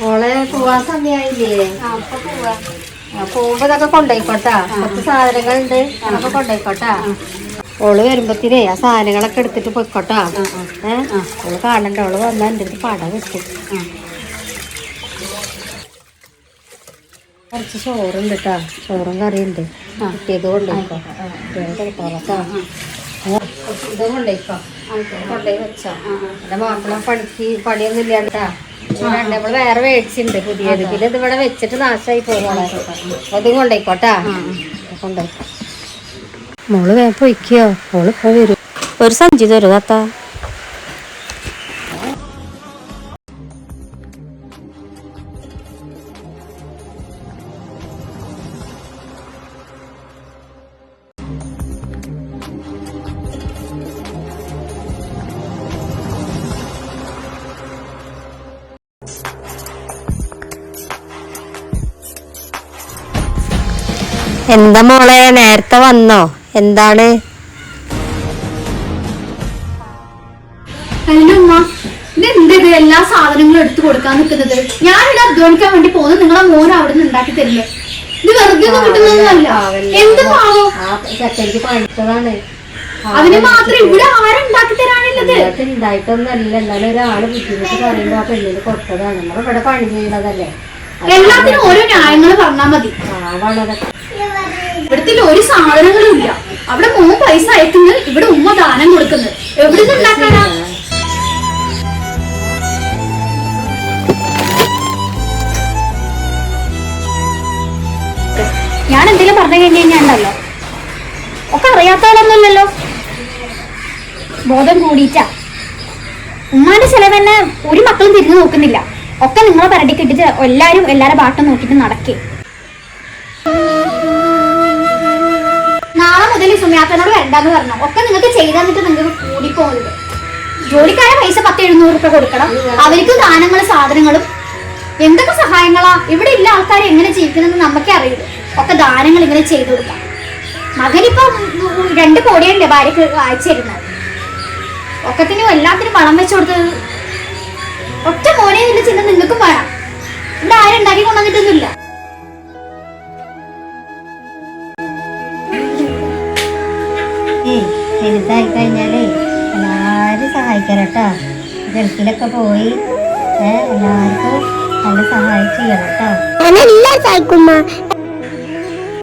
മോളെ പോവാൻ സമയായില്ലേ? പോകുമ്പോ ഇതൊക്കെ കൊണ്ടുപോയിക്കോട്ടാ കുറച്ച് സാധനങ്ങളുണ്ട്. അതൊക്കെ കൊണ്ടോയിക്കോട്ടാ. ഓൾ വരുമ്പത്തിനേ ആ സാധനങ്ങളൊക്കെ എടുത്തിട്ട് പോയിക്കോട്ടാ. ഏഹ് ഓൾ കാണണ്ട. ഓൾ വന്ന എന്റെ അടുത്ത് പടം വെക്കും. കുറച്ച് ചോറുണ്ട് കേട്ടാ ചോറും കറിയുണ്ട്. കുട്ടിയത് കൊണ്ടുപോയിക്കോ കുട്ടികൾ കൊടുത്തോളാം ഇത് കൊണ്ടോയിക്കോ. കൊണ്ടുപോയി വെച്ചോ. എന്റെ മാത്രം പണിക്ക് പണിയൊന്നും ഇല്ലാണ്ടാ. നമ്മൾ വേറെ മേടിച്ചിട്ടുണ്ട് പുതിയത്. പിന്നെ ഇത് ഇവിടെ വെച്ചിട്ട് നാശമായി പോകുന്നോളെ അതും കൊണ്ടുപോയിക്കോട്ടാ കൊണ്ടോ. മോൾ വേഗം പൊയ്ക്കോ. മോൾ ഇപ്പൊ വരും. ഒരു സഞ്ചി തരും താത്ത. എന്താ മോളെ നേരത്തെ വന്നോ? എന്താണ്? അതിനുമ്മ ഇതെന്ത് ഇത്? എല്ലാ സാധനങ്ങളും എടുത്തു കൊടുക്കാൻ നിൽക്കുന്നത്. ഞാനിവിടെ അധ്വാനിക്കാൻ വേണ്ടി പോകുന്നത് നിങ്ങളെ മോൻ അവിടെ നിന്ന് ഉണ്ടാക്കി തരില്ലേ? ഇത് വെറുതെ ഒന്നും കിട്ടുന്നതൊന്നുമല്ല. എന്ത് പാവം? അതിന് മാത്രം ഇവിടെ ആരുണ്ടാക്കി തരാനുള്ളത് ഉണ്ടായിട്ടൊന്നല്ല എന്നാലും ഒരാൾ ബുദ്ധിമുട്ട് പറയുമ്പോ ആ പെണ്ണിന് കൊടുത്തതാണ് നമ്മളിവിടെ പണി ചെയ്യുന്നതല്ലേ എല്ലാത്തിനും ഓരോ ന്യായങ്ങൾ പറഞ്ഞാൽ മതി. ഇവിടത്തിൽ ഒരു സാധനങ്ങളും ഇല്ല. അവിടെ മോൻ പൈസ അയക്കുന്നത് ഇവിടെ ഉമ്മ ദാനം കൊടുക്കുന്നത്. എവിടെ നിന്ന് ഉണ്ടാക്കാനാ? ഞാൻ എന്തെങ്കിലും പറഞ്ഞു കഴിഞ്ഞു കഴിഞ്ഞാൽ ഉണ്ടല്ലോ. ഒക്കെ അറിയാത്തവളൊന്നുമില്ലല്ലോ ബോധം കൂടിയിട്ടാ. ഉമ്മാന്റെ ചെലവ് തന്നെ ഒരു മക്കളും തിരിഞ്ഞു നോക്കുന്നില്ല. ഒക്കെ നിങ്ങളെ പരടി കിട്ടിട്ട് എല്ലാരെ പാട്ടും നോക്കിയിട്ട് നടക്കേ. സുമിയാത്തനോട് വേണ്ടെന്ന് പറഞ്ഞു. ഒക്കെ നിങ്ങൾക്ക് ചെയ്തു തന്നിട്ട് നിങ്ങൾക്ക് കൂടിപ്പോകുന്നത്. ജോലിക്കാരെ പൈസ പത്ത് എഴുന്നൂറ് രൂപ കൊടുക്കണം. അവർക്ക് ദാനങ്ങളും സാധനങ്ങളും. എന്തൊക്കെ സഹായങ്ങളാ? ഇവിടെ ഇല്ല ആൾക്കാർ എങ്ങനെ ജീവിക്കണമെന്ന് നമുക്കേ അറിയില്ല. ഒക്കെ ദാനങ്ങൾ ഇങ്ങനെ ചെയ്തു കൊടുക്കാം. മകനിപ്പം രണ്ട് കോടിയല്ലേ ഭാര്യക്ക് അയച്ചിരുന്നത് ഒക്കത്തിനും എല്ലാത്തിനും വളം വെച്ചു കൊടുത്തത് വലുതായി കഴിഞ്ഞാലേ എല്ലാരും സഹായിക്കണം കേട്ടോ ഗൾഫിലൊക്കെ പോയി എല്ലാവർക്കും നല്ല സഹായം ചെയ്യണം കേട്ടോ